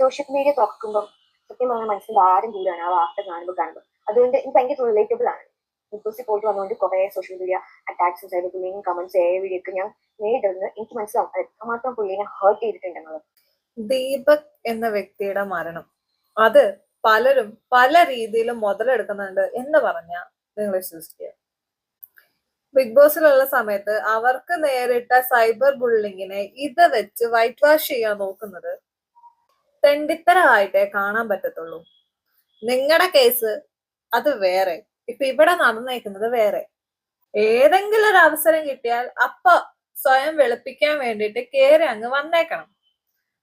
Social media തുറക്കുമ്പോൾ സത്യം പറഞ്ഞാൽ മനസ്സിൽ ആരും കൂടാണ്. ആ വാർത്ത കാണുമ്പോൾ കാണുമ്പോൾ അതുകൊണ്ട് എനിക്ക് ഭയങ്കര റിലേറ്റബിൾ ആണ്. ബിഗ് പോയിട്ട് വന്നുകൊണ്ട് കുറെ സോഷ്യൽ മീഡിയ അറ്റാക്സും സൈബർ പുള്ളിയും കമന്റ്സ് ഏ വീഡിയോക്ക് ഞാൻ നേരിടുന്നത് എനിക്ക് മനസ്സിലാവും. എത്രമാത്രം പുള്ളിനെ ഹേർട്ട് ചെയ്തിട്ടുണ്ടെന്നുള്ളത്. ദീപക് എന്ന വ്യക്തിയുടെ മരണം. അത് പലരും പല രീതിയിലും മുതലെടുക്കുന്നുണ്ട് എന്ന് പറഞ്ഞാൽ നിങ്ങൾ വിശ്വസിക്കുക. ബിഗ് ബോസിലുള്ള സമയത്ത് അവർക്ക് നേരിട്ട സൈബർ ബുള്ളിങ്ങിനെ ഇത് വെച്ച് വൈറ്റ് വാഷ് ചെയ്യാൻ നോക്കുന്നത് തെണ്ടിത്തരമായിട്ടേ കാണാൻ പറ്റത്തുള്ളൂ. നിങ്ങളുടെ കേസ് അത് വേറെ. ഇപ്പൊ ഇവിടെ നടന്നേക്കുന്നത് വേറെ. ഏതെങ്കിലും ഒരു അവസരം കിട്ടിയാൽ അപ്പൊ സ്വയം വെളുപ്പിക്കാൻ വേണ്ടിയിട്ട് കേറി അങ്ങ് വന്നേക്കണം.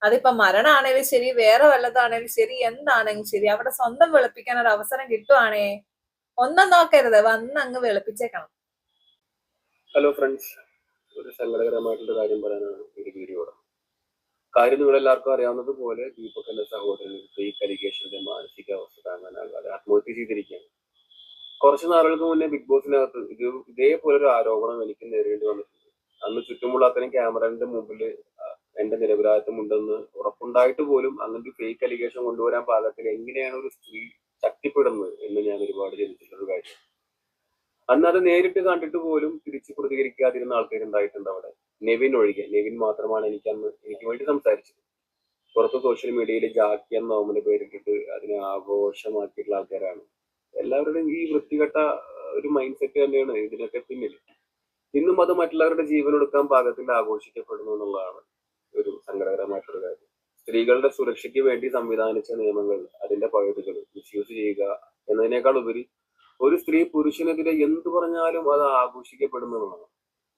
അതിപ്പോ മരണാണേലും ശരി വേറെ വല്ലതാണേലും ശരി എന്താണെങ്കിലും ശരി അവിടെ സ്വന്തം വെളുപ്പിക്കാൻ ഒരു അവസരം കിട്ടുവാണേ ഒന്നും നോക്കരുത്. വന്ന് അങ്ങ് വെളുപ്പിച്ചേക്കണം. ഹലോ ഫ്രണ്ട്സ് ഒരു സങ്കടകരമായിട്ടുള്ള കാര്യം പറയാനാണ് ഈ വീഡിയോ കാര്യം നിങ്ങളെല്ലാവർക്കും അറിയാവുന്നത് പോലെ ദീപക് എന്ന സഹോദരൻ ഫേക്ക് അലിഗേഷന്റെ മാനസികാവസ്ഥ താങ്ങാനാകാതെ ആത്മഹത്യ ചെയ്തിരിക്കുകയാണ്. കുറച്ച് നാളുകൾക്ക് മുന്നേ ബിഗ് ബോസിനകത്ത് ഇത് ഇതേപോലെ ഒരു ആരോപണം എനിക്ക് നേരിടേണ്ടി വന്നിട്ടുണ്ട്. അന്ന് ചുറ്റുമുള്ള അത്തരം ക്യാമറന്റെ മുമ്പിൽ എന്റെ നിരപരാധിത്വം ഉണ്ടെന്ന് ഉറപ്പുണ്ടായിട്ട് പോലും അങ്ങനത്തെ ഫേക്ക് അലിഗേഷൻ കൊണ്ടുവരാൻ പാകത്തിൽ എങ്ങനെയാണ് ഒരു സ്ത്രീ ശക്തിപ്പെടുന്നത് എന്ന് ഞാൻ ഒരുപാട് ചിന്തിച്ചിട്ടുള്ള ഒരു കാര്യം. അന്ന് അത് നേരിട്ട് കണ്ടിട്ട് പോലും തിരിച്ച് പ്രതികരിക്കാതിരുന്ന ആൾക്കാർ ഉണ്ടായിട്ടുണ്ട് അവിടെ? നെവിൻ ഒഴികെ. നെവിൻ മാത്രമാണ് എനിക്ക് അന്ന് എനിക്ക് വേണ്ടി സംസാരിച്ചത്. പുറത്ത് സോഷ്യൽ മീഡിയയിൽ ജാക്കി എന്ന നോമിന് പേരിട്ടിട്ട് അതിനെ ആഘോഷമാക്കിയിട്ടുള്ള ആൾക്കാരാണ്. എല്ലാവരുടെയും ഈ വൃത്തികെട്ട ഒരു മൈൻഡ് സെറ്റ് തന്നെയാണ് ഇതിനൊക്കെ പിന്നിൽ ഇന്നും അത് മറ്റുള്ളവരുടെ ജീവൻ എടുക്കാൻ പാകത്തിൽ ആഘോഷിക്കപ്പെടുന്നു എന്നുള്ളതാണ് ഒരു സങ്കടകരമായിട്ടുള്ള കാര്യം. സ്ത്രീകളുടെ സുരക്ഷയ്ക്ക് വേണ്ടി സംവിധാനിച്ച നിയമങ്ങൾ അതിന്റെ പഴുതുകൾ മിസ്യൂസ് ചെയ്യുക എന്നതിനേക്കാൾ ഉപരി ഒരു സ്ത്രീ പുരുഷനെതിരെ എന്തു പറഞ്ഞാലും അത് ആഘോഷിക്കപ്പെടുന്നതാണ്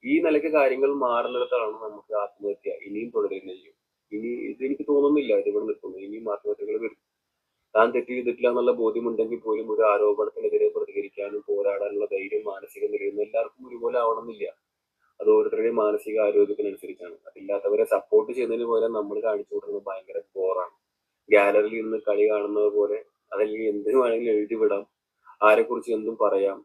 ഈ നിലയ്ക്ക് കാര്യങ്ങൾ മാറുന്നിടത്താണ് നമുക്ക് ആത്മഹത്യ ഇനിയും തുടരുകയും ചെയ്യും. ഇനി ഇത് എനിക്ക് തോന്നുന്നില്ല ഇത് ഇവിടെ നിൽക്കുന്നു. ഇനിയും ആത്മഹത്യകൾ വരും. താൻ തെറ്റ് ചെയ്തിട്ടില്ല എന്നുള്ള ബോധ്യമുണ്ടെങ്കിൽ പോലും ഒരു ആരോപണത്തിനെതിരെ പ്രതികരിക്കാനും പോരാടാനുള്ള ധൈര്യം മാനസിക നിലയൊന്നും എല്ലാവർക്കും ഒരുപോലെ ആവണമെന്നില്ല. അത് ഓരോരുത്തരുടെയും മാനസിക ആരോഗ്യത്തിനനുസരിച്ചാണ്. അതില്ലാത്തവരെ സപ്പോർട്ട് ചെയ്യുന്നതിന് പോലെ നമ്മൾ കാണിച്ചു കൊടുക്കുന്നത് ഭയങ്കര ബോറാണ് ഗാലറിയിൽ നിന്ന് കളി കാണുന്നത് പോലെ അതല്ലെങ്കിൽ എന്ത് വേണമെങ്കിലും എഴുതി വിടാം ആരെക്കുറിച്ച് എന്തും പറയാം.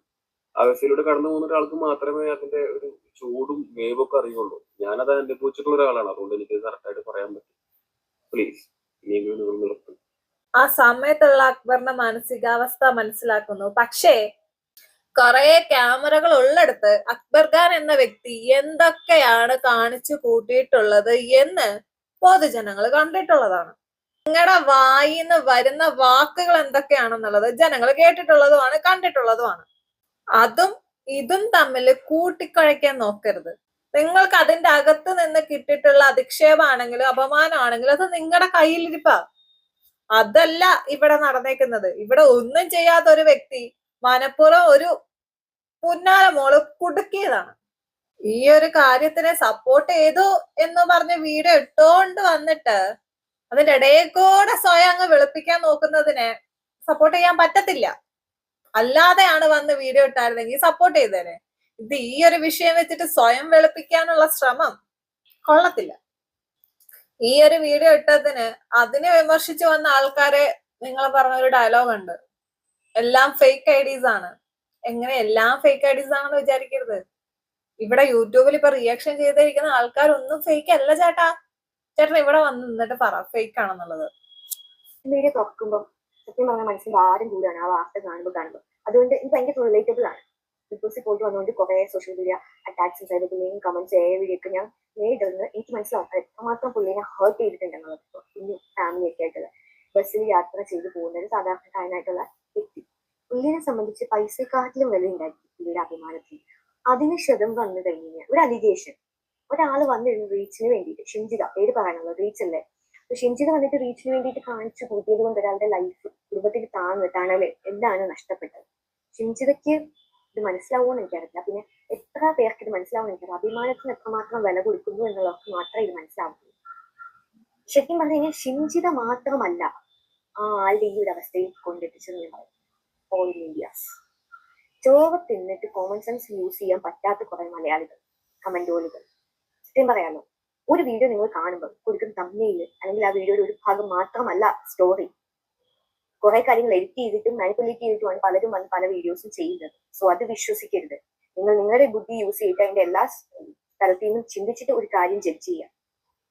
ആ വ്യക്തിയിലൂടെ കടന്നു പോകുന്ന ഒരാൾക്ക് മാത്രമേ അതിന്റെ ഒരു ചൂടും വേവൊക്കെ അറിയുള്ളൂ. ഞാനത് അനുഭവിച്ചിട്ടുള്ള ഒരാളാണ്. അതുകൊണ്ട് എനിക്ക് കറക്റ്റായിട്ട് പറയാൻ പറ്റും പ്ലീസ് നിർത്തും ആ സമയത്തുള്ള അക്ബറിന്റെ മാനസികാവസ്ഥ മനസ്സിലാക്കുന്നു. പക്ഷേ കുറെ ക്യാമറകൾ ഉള്ളെടുത്ത് അക്ബർ ഖാൻ എന്ന വ്യക്തി എന്തൊക്കെയാണ് കാണിച്ചു കൂട്ടിയിട്ടുള്ളത് എന്ന് പൊതുജനങ്ങൾ കണ്ടിട്ടുള്ളതാണ്. നിങ്ങളുടെ വായിന്ന് വരുന്ന വാക്കുകൾ എന്തൊക്കെയാണെന്നുള്ളത് ജനങ്ങൾ കേട്ടിട്ടുള്ളതുമാണ് കണ്ടിട്ടുള്ളതുമാണ്. അതും ഇതും തമ്മിൽ കൂട്ടിക്കുഴയ്ക്കാൻ നോക്കരുത്. നിങ്ങൾക്ക് അതിന്റെ അകത്ത് നിന്ന് കിട്ടിയിട്ടുള്ള അധിക്ഷേപമാണെങ്കിലും അപമാനമാണെങ്കിലും അത് നിങ്ങളുടെ കയ്യിലിരിപ്പാ. അതല്ല ഇവിടെ നടന്നേക്കുന്നത്. ഇവിടെ ഒന്നും ചെയ്യാത്ത ഒരു വ്യക്തി മനഃപൂർവം ഒരു പുന്നാര മോൾ കുടുക്കിയതാണ്. ഈ ഒരു കാര്യത്തിനെ സപ്പോർട്ട് ചെയ്തു എന്ന് പറഞ്ഞ് വീഡിയോ ഇട്ടോണ്ട് വന്നിട്ട് അതിന്റെ ഇടയിൽ കൂടെ സ്വയം അങ്ങ് വെളുപ്പിക്കാൻ നോക്കുന്നതിനെ സപ്പോർട്ട് ചെയ്യാൻ പറ്റത്തില്ല. അല്ലാതെയാണ് വന്ന് വീഡിയോ ഇട്ടായിരുന്നെങ്കിൽ സപ്പോർട്ട് ചെയ്തേനെ. ഇത് ഈ ഒരു വിഷയം വെച്ചിട്ട് സ്വയം വെളുപ്പിക്കാനുള്ള ശ്രമം കൊള്ളത്തില്ല. ഈ ഒരു വീഡിയോ ഇട്ടതിന് അതിനെ വിമർശിച്ചു വന്ന ആൾക്കാരെ നിങ്ങൾ പറഞ്ഞ ഒരു ഡയലോഗ് ഉണ്ട്. എല്ലാം ഫേക്ക് ഐഡീസ് ആണ്. എങ്ങനെ എല്ലാം ഫേക്ക് ഐഡീസ് ആണെന്ന് വിചാരിക്കരുത്. ഇവിടെ യൂട്യൂബിൽ ഇപ്പൊ റിയാക്ഷൻ ചെയ്തിരിക്കുന്ന ആൾക്കാരൊന്നും ഫേക്ക് അല്ല ചേട്ടാ. ചേട്ടൻ ഇവിടെ വന്ന് നിന്നിട്ട് പറ ഫേക്ക് ആണെന്നുള്ളത്. വീഡിയോ തുറക്കുമ്പോൾ സത്യം പറഞ്ഞാൽ മനസ്സിൽ ഭാരം കൂടാണ് ആ വാർത്ത കാണുമ്പോൾ കാണുമ്പോൾ അതുകൊണ്ട് ഇത് ഭയങ്കര റിലേറ്റബിൾ ആണ്. ബിഗ് ബോസിൽ പോയിട്ട് വന്നുകൊണ്ട് കുറെ സോഷ്യൽ മീഡിയ അറ്റാക്സും സൈബർ ബുള്ളിങ് കമന്റ്സ് ഏ വീഡിയോക്ക് ഞാൻ നേരിടുന്നത് എനിക്ക് മനസ്സിലാവും. എത്രമാത്രം പുള്ളിനെ ഹേർട്ട് ചെയ്തിട്ടുണ്ടെന്നുള്ളത് കുഞ്ഞു ഫാമിലി ഒക്കെ ആയിട്ടുള്ള ബസ്സിൽ യാത്ര ചെയ്ത് പോകുന്ന ഒരു സാധാരണക്കാരനായിട്ടുള്ള വ്യക്തി. പുള്ളിനെ സംബന്ധിച്ച് പൈസക്കാട്ടിലും വില ഉണ്ടായിരിക്കും പുള്ളിയുടെ അഭിമാനത്തിന് അതിന് ക്ഷതം വന്നു കഴിഞ്ഞാൽ ഒരു അലിഗേഷൻ. ഒരാൾ വന്നിരുന്നു റീച്ചിന് വേണ്ടിയിട്ട് ഷിഞ്ചിത പേര് പറയാനുള്ളത് റീച്ച് ഷിംജിത വന്നിട്ട് റീച്ചിന് വേണ്ടിയിട്ട് കാണിച്ചു കൂട്ടിയത് കൊണ്ട് ഒരാളുടെ ലൈഫ് കുടുംബത്തിൽ താങ്ങ് തണൽ എന്താണ് നഷ്ടപ്പെട്ടത്? ഷിൻജിതയ്ക്ക് ഇത് മനസ്സിലാവുമെന്ന് എനിക്കറിയില്ല. പിന്നെ എത്ര പേർക്ക് ഇത് മനസ്സിലാവുമെന്ന് എനിക്കറിയാം അഭിമാനത്തിന് എത്രമാത്രം വില കൊടുക്കുന്നു എന്നുള്ളവർക്ക് മാത്രമേ ഇത് മനസ്സിലാവുള്ളൂ. ശരിക്കും പറഞ്ഞു കഴിഞ്ഞാൽ ഷിൻജിത മാത്രമല്ല ആ ആളുടെ ഈ ഒരു അവസ്ഥയിൽ കൊണ്ടെത്തിച്ചത് ഞാൻ പറയും ഓൾ ചോറ് തിന്നിട്ട് കോമൺ സെൻസ് യൂസ് ചെയ്യാൻ പറ്റാത്ത കുറെ മലയാളികൾ കമന്റോളുകൾ സത്യം പറയാലോ. ഒരു വീഡിയോ നിങ്ങൾ കാണുമ്പോൾ കൊടുക്കുന്ന തമ്മയിൽ അല്ലെങ്കിൽ ആ വീഡിയോയുടെ ഒരു ഭാഗം മാത്രമല്ല സ്റ്റോറി കുറെ കാര്യങ്ങൾ എഡിറ്റ് ചെയ്തിട്ടും മാനിപ്പുലേറ്റ് ചെയ്തിട്ടുമാണ് പലരും വന്ന് പല വീഡിയോസും ചെയ്യുന്നത്. സോ അത് വിശ്വസിക്കരുത്. നിങ്ങൾ നിങ്ങളുടെ ബുദ്ധി യൂസ് ചെയ്തിട്ട് അതിന്റെ എല്ലാ സ്ഥലത്തു നിന്നും ചിന്തിച്ചിട്ട് ഒരു കാര്യം ജഡ്ജ് ചെയ്യുക.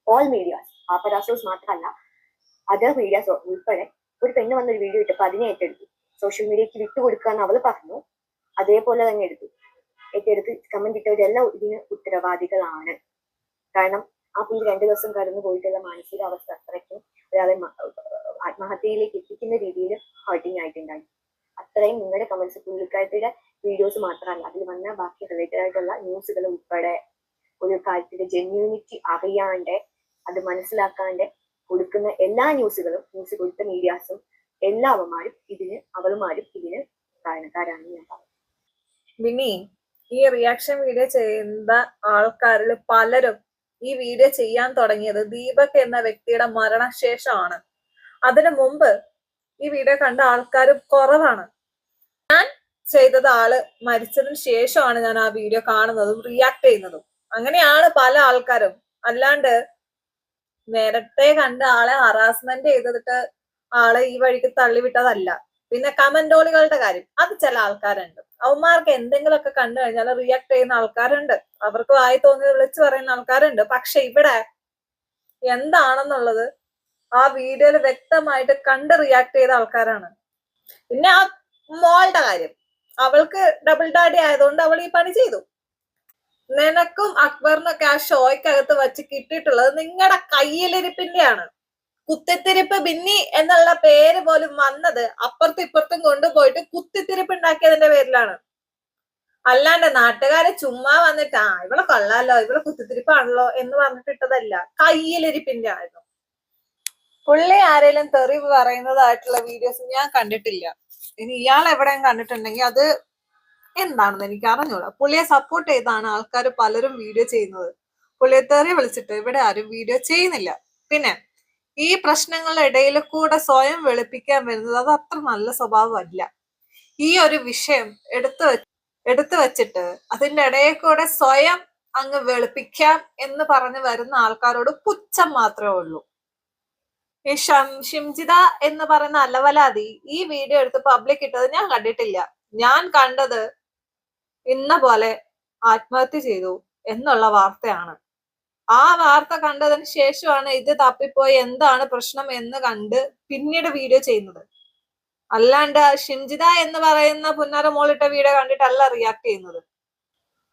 ഓൾ മീഡിയാസ് പാപ്പരാസോസ് മാത്രമല്ല അതർ മീഡിയാസ് ഉൾപ്പെടെ ഒരു പെണ്ണ് വന്നൊരു വീഡിയോ ഇട്ടപ്പോൾ അതിനെ ഏറ്റെടുത്തു. സോഷ്യൽ മീഡിയക്ക് വിട്ടുകൊടുക്കാന്ന് അവൾ പറഞ്ഞു. അതേപോലെ തന്നെ എടുത്തു. ഏറ്റെടുത്ത് കമന്റ് ഇട്ടവരെല്ലാം ഇതിന് ഉത്തരവാദികളാണ്. കാരണം ആ പുള്ളി രണ്ടു ദിവസം കടന്നു പോയിട്ടുള്ള മാനസികാവസ്ഥ അത്രയ്ക്കും ഒരാളെ ആത്മഹത്യയിലേക്ക് എത്തിക്കുന്ന രീതിയിൽ ഹാർട്ടിങ് ആയിട്ടുണ്ടായി. അത്രയും നിങ്ങളുടെ കമന്റ്സ് പുള്ളിക്കാരത്തിയുടെ വീഡിയോസ് മാത്രമല്ല അതിൽ വന്ന ബാക്കി റിലേറ്റഡ് ആയിട്ടുള്ള ന്യൂസുകൾ ഉൾപ്പെടെ ഒരു കാര്യത്തിന്റെ ജെന്യൂനിറ്റി അറിയാണ്ട് അത് മനസ്സിലാക്കാണ്ട് കൊടുക്കുന്ന എല്ലാ ന്യൂസുകളും ന്യൂസ് കൊടുത്ത മീഡിയാസും എല്ലാ അവന്മാരും ഇതിന് അവളുമാരും ഇതിന് കാരണക്കാരാണ് ഞാൻ പറയുന്നത്. വിനി ഈ റിയാക്ഷൻ വീഡിയോ ചെയ്യുന്ന ആൾക്കാരിൽ പലരും ഈ വീഡിയോ ചെയ്യാൻ തുടങ്ങിയത് ദീപക് എന്ന വ്യക്തിയുടെ മരണശേഷമാണ്. അതിനു മുമ്പ് ഈ വീഡിയോ കണ്ട ആൾക്കാർ കുറവാണ്. ഞാൻ ചെയ്തത് ആൾ മരിച്ചതിന് ശേഷമാണ് ഞാൻ ആ വീഡിയോ കാണുന്നതും റിയാക്ട് ചെയ്യുന്നതും. അങ്ങനെയാണ് പല ആൾക്കാരും. അല്ലാണ്ട് നേരത്തെ കണ്ട ആളെ ഹറാസ്മെന്റ് ചെയ്തിട്ട് ആളെ ഈ വഴിക്ക് തള്ളിവിട്ടതല്ല. പിന്നെ കമന്റോളികളുടെ കാര്യം. അത് ചില ആൾക്കാരുണ്ട്. അവന്മാർക്ക് എന്തെങ്കിലുമൊക്കെ കണ്ടു കഴിഞ്ഞാൽ റിയാക്ട് ചെയ്യുന്ന ആൾക്കാരുണ്ട്. അവർക്ക് വായി തോന്നി വിളിച്ചു പറയുന്ന ആൾക്കാരുണ്ട്. പക്ഷെ ഇവിടെ എന്താണെന്നുള്ളത് ആ വീഡിയോയിൽ വ്യക്തമായിട്ട് കണ്ട് റിയാക്ട് ചെയ്ത ആൾക്കാരാണ്. പിന്നെ ആ മോളുടെ കാര്യം. അവൾക്ക് ഡബിൾ ഡാഡി ആയതുകൊണ്ട് അവൾ ഈ പണി ചെയ്തു. നിനക്കും അക്ബറിനൊക്കെ ആ ഷോയ്ക്കകത്ത് വച്ച് കിട്ടിയിട്ടുള്ളത് നിങ്ങളുടെ കയ്യിലിരിപ്പിന്റെയാണ്. കുത്തിത്തിരിപ്പ് ബിന്നി എന്നുള്ള പേര് പോലും വന്നത് അപ്പുറത്തും ഇപ്പുറത്തും കൊണ്ടുപോയിട്ട് കുത്തിത്തിരിപ്പ് ഉണ്ടാക്കിയതിന്റെ പേരിലാണ്. അല്ലാണ്ട് നാട്ടുകാരെ ചുമ്മാ വന്നിട്ട് ആ ഇവളെ കൊള്ളാലോ ഇവളെ കുത്തിത്തിരിപ്പാണല്ലോ എന്ന് പറഞ്ഞിട്ടിട്ടതല്ല കയ്യിലിരിപ്പിന്റെ ആയിരുന്നു പുള്ളി ആരെങ്കിലും തെറി പറയുന്നതായിട്ടുള്ള വീഡിയോസ് ഞാൻ കണ്ടിട്ടില്ല. ഇനി ഇയാൾ എവിടെയും കണ്ടിട്ടുണ്ടെങ്കിൽ അത് എന്താണെന്ന് എനിക്ക് അറിഞ്ഞൂടാ. പുള്ളിയെ സപ്പോർട്ട് ചെയ്താണ് ആൾക്കാർ പലരും വീഡിയോ ചെയ്യുന്നത്. പുള്ളിയെ തെറി വിളിച്ചിട്ട് ഇവിടെ ആരും വീഡിയോ ചെയ്യുന്നില്ല. പിന്നെ ഈ പ്രശ്നങ്ങളുടെ ഇടയിൽ കൂടെ സ്വയം വെളുപ്പിക്കാൻ വരുന്നത് അത് അത്ര നല്ല സ്വഭാവമല്ല. ഈ ഒരു വിഷയം എടുത്തു എടുത്തു വച്ചിട്ട് അതിന്റെ ഇടയിൽ കൂടെ സ്വയം അങ്ങ് വെളുപ്പിക്കാം എന്ന് പറഞ്ഞു വരുന്ന ആൾക്കാരോട് പുച്ഛം മാത്രമേ ഉള്ളൂ. ഈ ഷിംജിത എന്ന് പറയുന്ന അലവലാതി ഈ വീഡിയോ എടുത്ത് പബ്ലിക് ഇട്ടത് ഞാൻ കണ്ടിട്ടില്ല. ഞാൻ കണ്ടത് ഇന്ന പോലെ ആത്മഹത്യ ചെയ്തു എന്നുള്ള വാർത്തയാണ്. ആ വാർത്ത കണ്ടതിന് ശേഷമാണ് ഇത് തപ്പിപ്പോയി എന്താണ് പ്രശ്നം എന്ന് കണ്ട് പിന്നീട് വീഡിയോ ചെയ്യുന്നത്. അല്ലാണ്ട് ഷിംജിത എന്ന് പറയുന്ന പുന്നാര മോളിട്ട വീഡിയോ കണ്ടിട്ടല്ല റിയാക്ട് ചെയ്യുന്നത്.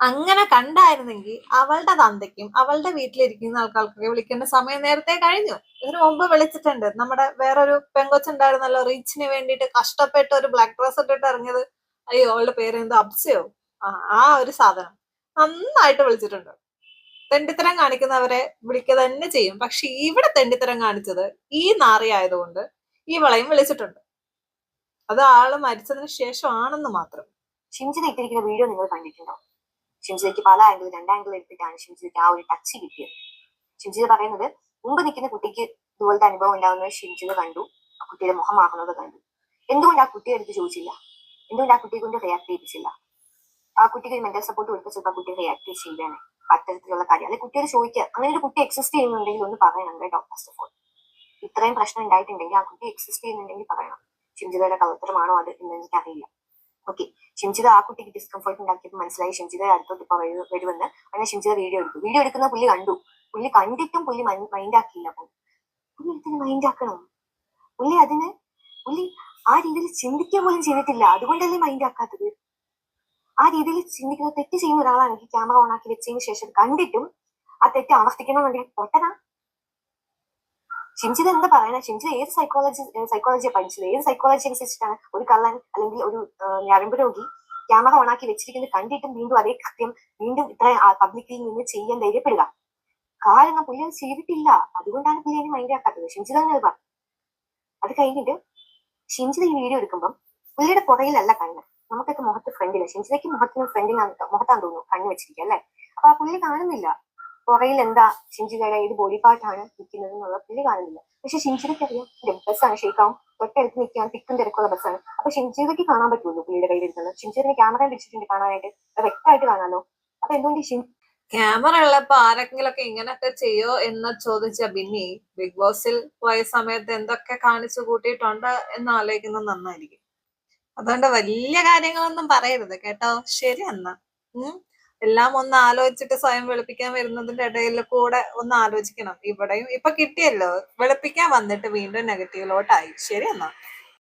അങ്ങനെ കണ്ടായിരുന്നെങ്കിൽ അവളുടെ തന്തയ്ക്കും അവളുടെ വീട്ടിലിരിക്കുന്ന ആൾക്കാർക്കൊക്കെ വിളിക്കേണ്ട സമയം നേരത്തെ കഴിഞ്ഞു. ഇതിനു മുമ്പ് വിളിച്ചിട്ടുണ്ട്. നമ്മുടെ വേറൊരു പെങ്കൊച്ചുണ്ടായിരുന്നല്ലോ റീച്ചിന് വേണ്ടിയിട്ട് കഷ്ടപ്പെട്ട് ഒരു ബ്ലാക്ക് ഡ്രസ് ഇട്ടിട്ട് ഇറങ്ങിയത്. അയ്യോ അവളുടെ പേര് എന്തോ അബ്സയോ ആ ഒരു സാധനം. നന്നായിട്ട് വിളിച്ചിട്ടുണ്ട്. തെണ്ടിത്തരം കാണിക്കുന്നവരെ വിളിക്കുക തന്നെ ചെയ്യും. പക്ഷെ ഇവിടെ തെണ്ടിത്തരം കാണിച്ചത് ഈ നാറി ആയതുകൊണ്ട് ഈ വളയും വിളിച്ചിട്ടുണ്ട്. അത് ആൾ മരിച്ചതിന് ശേഷമാണെന്ന് മാത്രം. ഷിംജിത ഇട്ടിരിക്കുന്ന വീഡിയോ നിങ്ങൾ കണ്ടിട്ടുണ്ടോ? ഷിംജിലേക്ക് പല ആംഗിൾ രണ്ടാംഗിൾ എടുത്തിട്ടാണ് ഷിംജിതയ്ക്ക് ആ ഒരു ടച്ച് കിട്ടിയത്. ഷിംജിത് പറയുന്നത് മുമ്പ് നിൽക്കുന്ന കുട്ടിക്ക് ഇതുപോലത്തെ അനുഭവം ഉണ്ടാകുന്നത് ഷിംജിത് കണ്ടു ആ കുട്ടിയുടെ മുഖം ആകുന്നത് കണ്ടു. എന്തുകൊണ്ട് ആ കുട്ടിയെ എടുത്ത് ചോദിച്ചില്ല? എന്തുകൊണ്ട് ആ കുട്ടിയെ കൊണ്ട് റിയാക്ട് ചെയ്യിപ്പിച്ചില്ല? ആ കുട്ടിക്ക് മെന്റൽ സപ്പോർട്ട് കൊടുത്ത ആ കുട്ടി റിയാക്ട് ചെയ്താണ് അത്തരത്തിലുള്ള കാര്യം അല്ലെങ്കിൽ കുട്ടിയോട് ചോദിക്കുക. അങ്ങനെ ഒരു കുട്ടി എക്സിസ്റ്റ് ചെയ്യുന്നുണ്ടെങ്കിൽ ഒന്ന് പറയണം കേട്ടോ ഫസ്റ്റ് ഓഫ് ഓൾ ഇത്രയും പ്രശ്നം ഉണ്ടായിട്ടുണ്ടെങ്കിൽ ആ കുട്ടി എക്സിസ്റ്റ് ചെയ്യുന്നുണ്ടെങ്കിൽ പറയണം. ഷിംജിതയുടെ കള്ളത്തരമാണോ അത് എന്ന് എനിക്കറിയില്ല ഓക്കെ ഷിംജിത ആ കുട്ടിക്ക് ഡിസ്കംഫർട്ട് ഉണ്ടാക്കിയപ്പോൾ മനസ്സിലായി ഷിംജിത അടുത്തോട്ട് ഇപ്പൊ വരു- വരുമെന്ന്. അങ്ങനെ ഷിംജിത വീഡിയോ എടുക്കും വീഡിയോ എടുക്കുന്ന പുള്ളി കണ്ടു. പുള്ളി കണ്ടിട്ടും പുള്ളി മൈൻഡ് ആക്കിയില്ല അപ്പോൾ പുള്ളി ഇതിന് മൈൻഡ് ആക്കണം? പുള്ളി അതിന് പുള്ളി ആ രീതിയിൽ ചിന്തിക്കുക പോലും ചെയ്തിട്ടില്ല. അതുകൊണ്ടല്ലേ മൈൻഡ് ആക്കാത്തത്? ആ രീതിയിൽ ചിന്തിക്കുന്ന തെറ്റ് ചെയ്യുന്ന ഒരാളാണെങ്കിൽ ക്യാമറ ഓൺ ആക്കി വെച്ചതിന് ശേഷം കണ്ടിട്ടും ആ തെറ്റ് ആവർത്തിക്കണമെന്നുണ്ടെങ്കിൽ പൊട്ടനാ. ഷിംജിത് എന്താ പറയണേ ഷിംജിത് ഏത് സൈക്കോളജി സൈക്കോളജിയെ പഠിച്ചത്? ഏത് സൈക്കോളജി അനുസരിച്ചിട്ടാണ് ഒരു കള്ളൻ അല്ലെങ്കിൽ ഒരു ഞരമ്പ് രോഗി ക്യാമറ ഓൺ ആക്കി വെച്ചിരിക്കുന്നത് കണ്ടിട്ടും വീണ്ടും അതേ കൃത്യം വീണ്ടും ഇത്ര പബ്ലിക്കിൽ നിന്ന് ചെയ്യാൻ ധൈര്യപ്പെടുക. കാരണം പുള്ളി അത് ചെയ്തിട്ടില്ല. അതുകൊണ്ടാണ് പുള്ളി അതിന് മൈൻഡ് ആക്കാത്തത്. ഷിംജിത തന്നെ പറഞ്ഞു അത് കഴിഞ്ഞിട്ട് ഷിംജിത ഈ വീഡിയോ എടുക്കുമ്പം പുള്ളിയുടെ പുറകിലല്ല കണ്ണ് നമുക്കൊക്കെ മുഖത്ത് ഫ്രണ്ടിൽ ഷിംജിതയ്ക്ക് മുഖത്തിന് ഫ്രണ്ടിലാണ് മുഖത്താന്ന് തോന്നുന്നു കണ്ണു വെച്ചിരിക്കുക അല്ലെ? അപ്പൊ ആ പുള്ളി കാണുന്നില്ല. പുറയിൽ എന്താ ഷിംജിതയുടെ ഏത് ബോഡി പാർട്ടാണ് നിൽക്കുന്നത് എന്നുള്ള പുള്ളി കാണുന്നില്ല. പക്ഷെ ഷിംജിതയ്ക്ക് അറിയാം ബസ്സാണ് ഷെയ്ക്കാവും തൊട്ടടുത്ത് നിൽക്കാൻ തിക്കും തിരക്കുള്ള ബസ്സാണ് അപ്പൊ ഷിൻജിതയ്ക്ക് കാണാൻ പറ്റുള്ളൂ പുള്ളിയുടെ കയ്യിലിരിക്കുന്നത് ഷിംജിതനെ ക്യാമറ വെച്ചിട്ടുണ്ട് കാണാനായിട്ട്. വ്യക്തമായിട്ട് കാണാമല്ലോ. അപ്പൊ എന്തുകൊണ്ട് ക്യാമറ ഉള്ളപ്പോ ആരെങ്കിലും ഒക്കെ ഇങ്ങനൊക്കെ ചെയ്യോ എന്ന് ചോദിച്ച ബിന്നി ബിഗ് ബോസിൽ പോയ സമയത്ത് എന്തൊക്കെ കാണിച്ചു കൂട്ടിയിട്ടുണ്ട് എന്ന് ആലോചിക്കുന്നത് നന്നായിരിക്കും. അതുകൊണ്ട് വലിയ കാര്യങ്ങളൊന്നും പറയരുത് കേട്ടോ. ശരി എന്നാ. ഉം. എല്ലാം ഒന്ന് ആലോചിച്ചിട്ട് സ്വയം വെളുപ്പിക്കാൻ വരുന്നതിന്റെ ഇടയിൽ കൂടെ ഒന്ന് ആലോചിക്കണം. ഇവിടെയും ഇപ്പൊ കിട്ടിയല്ലോ. വെളുപ്പിക്കാൻ വന്നിട്ട് വീണ്ടും നെഗറ്റീവിലോട്ടായി ശരി എന്നാ.